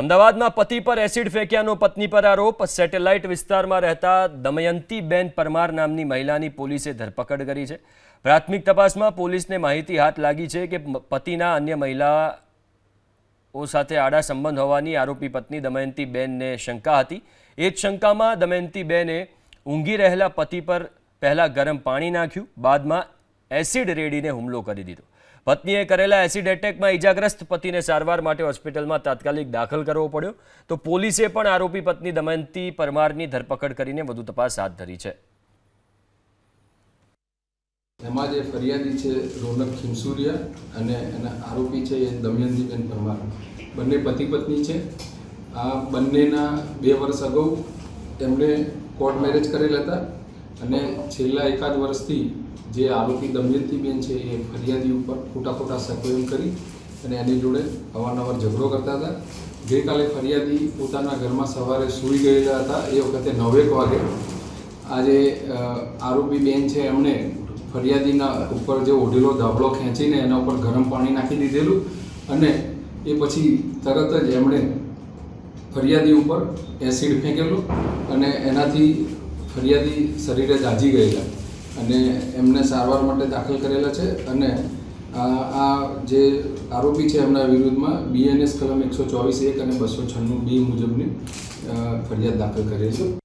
અમદાવાદમાં પતિ પર એસિડ ફેંક્યાનો પત્ની પર આરોપ. સેટેલાઇટ વિસ્તારમાં રહેતા દમયંતીબેન પરમાર નામની મહિલાની પોલીસે ધરપકડ કરી છે. પ્રાથમિક તપાસમાં પોલીસને માહિતી હાથ લાગી છે કે પતિના અન્ય મહિલાઓ સાથે આડા સંબંધ હોવાની આરોપી પત્ની દમયંતીબેનને શંકા હતી. એ જ શંકામાં દમયંતીબેને ઊંઘી રહેલા પતિ પર પહેલાં ગરમ પાણી નાખ્યું, બાદમાં એસિડ રેડીને હુમલો કરી દીધો. પત્નીએ કરેલા એસિડ એટેકમાં ઈજાગ્રસ્ત પતિને સારવાર માટે હોસ્પિટલમાં તાત્કાલિક દાખલ કરવો પડ્યો. તો પોલીસે પણ આરોપી પત્ની દમયંતી પરમારની ધરપકડ કરીને વધુ તપાસ હાથ ધરી છે. એમાં જે ફરિયાદી છે રોનક ખિમસુરિયા અને એના આરોપી છે એ દમયંતીબેન પરમાર. બંને પતિ પત્ની છે. આ બંનેના બે વર્ષ અગાઉ એમણે કોર્ટ મેરેજ કરેલા હતા. અને છેલ્લા એકાદ વર્ષથી જે આરોપી દમયંતીબેન છે એ ફરિયાદી ઉપર ખોટા ખોટા શકો કરી અને એની જોડે અવારનવાર ઝઘડો કરતા હતા. ગઈકાલે ફરિયાદી પોતાના ઘરમાં સવારે સૂઈ ગયેલા હતા. એ વખતે નવેક વાગે આજે આરોપી બેન છે એમણે ફરિયાદીના ઉપર જે ઓઢેલો ધાબળો ખેંચીને એના ઉપર ગરમ પાણી નાખી દીધેલું અને એ પછી તરત જ એમણે ફરિયાદી ઉપર એસિડ ફેંકેલું અને એનાથી ફરિયાદી શરીરે દાઝી ગયેલા અને એમને સારવાર માટે દાખલ કરેલા છે અને આ જે આરોપી છે એમના વિરુદ્ધમાં બીએનએસ કલમ એકસો ચોવીસ એક અને બસો છન્નું બી મુજબની ફરિયાદ દાખલ કરેલી છે.